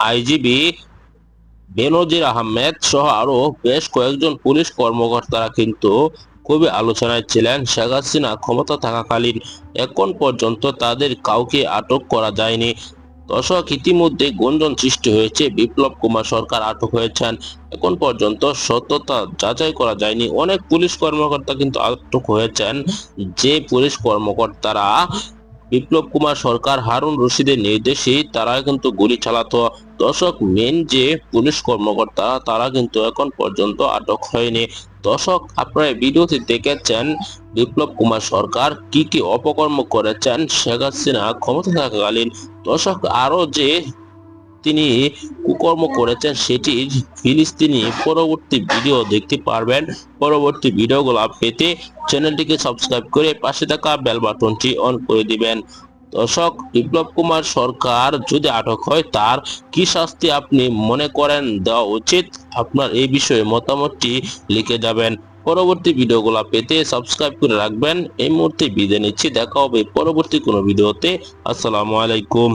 IGB বেনজির আহমেদ সহ আরও বেশ কয়েকজন পুলিশ কর্মকর্তারা কিন্তু খুবই আলোচনায় ছিলেন। শেখ হাসিনা ক্ষমতা থাকাকালীন এখন পর্যন্ত তাদের কাউকে আটক করা যায়নি। দর্শক, ইতিমধ্যে গুঞ্জন সৃষ্টি হয়েছে। বিপ্লব কুমার সরকার আটক হয়েছেন। এখন পর্যন্ত সত্যতা যাচাই করা যায়নি। অনেক পুলিশ কর্মকর্তা কিন্তু আটক হয়েছেন। যে পুলিশ কর্মকর্তারা বিপ্লব কুমার সরকার হারুন রশিদের নির্দেশে তারা কিন্তু গুলি চালাতো। দর্শক মেন যে পুলিশ কর্মকর্তা, তারা কিন্তু এখন পর্যন্ত আটক হয়নি। দর্শক, আপনারা ভিডিওতে দেখেছেন বিপ্লব কুমার সরকার কি কি অপকর্ম করেছেন, শেখ হাসিনা ক্ষমতা থাকাকালীন। দর্শক আরও যে তিনি কুকর্ম করেছেন, সেটি ফিলিস্তিনি পরবর্তী ভিডিও, দেখতে পারবেন। পরবর্তী ভিডিওগুলো পেতে চ্যানেলটিকে সাবস্ক্রাইব করে পাশে থাকা বেল বাটনটি অন করে দিবেন। দর্শক, বিপ্লব কুমার সরকার যদি আটক হয়, তার কি শাস্তি আপনি মনে করেন? দেওয়া উচিত। আপনার এই বিষয়ে মতামতটি লিখে যাবেন। পরবর্তী ভিডিওগুলো পেতে সাবস্ক্রাইব করে রাখবেন। এই মুহূর্তে বিদায় নিচ্ছি। দেখা হবে পরবর্তী কোনো ভিডিওতে। আসসালামু আলাইকুম।